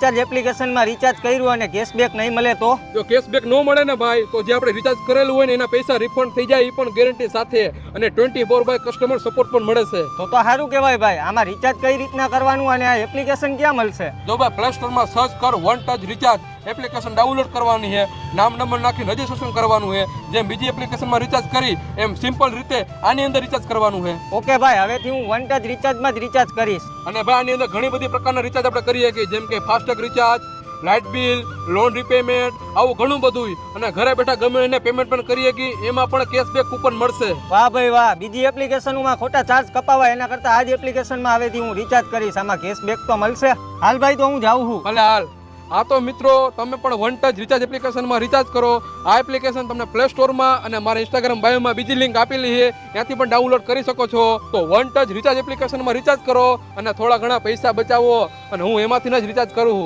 Recharge એપ્લિકેશનમાં recharge કર્યું અને કેશબેક નહીં મળે તો? જો કેશબેક ન મળે ને ભાઈ તો જે આપણે રિચાર્જ કરેલું હોય ને એના પૈસા રિફંડ થઈ જાય એ પણ ગેરંટી સાથે. અને twenty four by customer support પણ મળે છે. તો તો સારું કહેવાય ભાઈ આમાં રિચાર્જ કઈ રીતના કરવાનું અને આ એપ્લિકેશન ક્યાં મળશે? જો ભાઈ પ્લે સ્ટોરમાં સર્ચ કર one touch recharge application download કરવાની છે નામ નંબર નાખી રજીસ્ટ્રેશન કરવાનું છે જેમ બીજી એપ્લિકેશનમાં રિચાર્જ કરી એમ સિમ્પલ રીતે આની અંદર રિચાર્જ કરવાનું છે. ઓકે ભાઈ હવેથી હું વન ટચ રિચાર્જમાં જ રિચાર્જ કરીશ. અને ભાઈ આની અંદર ઘણી બધી પ્રકારના રિચાર્જ આપણે કરીએ કે જેમ કે FASTag recharge light bill loan repayment આવું ઘણું બધું અને ઘરે બેઠા ગમે એને પેમેન્ટ પણ કરીએ કે એમાં પણ કેશબેક કૂપન મળશે. વાહ ભાઈ વાહ બીજી એપ્લિકેશનોમાં ખોટા ચાર્જ કપાવાય એના કરતાં આ જ એપ્લિકેશનમાં હવેથી હું રિચાર્જ કરીશ. આમાં કેશબેક તો મળશે. હાલ ભાઈ તો હું જાઉં છું. ભલે હાલ. આ તો મિત્રો, તમે પણ વન ટચ રિચાર્જ એપ્લિકેશનમાં રિચાર્જ કરો. આ એપ્લિકેશન તમને પ્લે સ્ટોરમાં અને મારા ઇન્સ્ટાગ્રામ બાયોમાં બીજી લિંક આપેલી છે. ત્યાંથી પણ ડાઉનલોડ કરી શકો છો. તો વન ટચ રિચાર્જ એપ્લિકેશનમાં રિચાર્જ કરો અને થોડા ઘણા પૈસા બચાવો અને હું એમાંથી જ રિચાર્જ કરું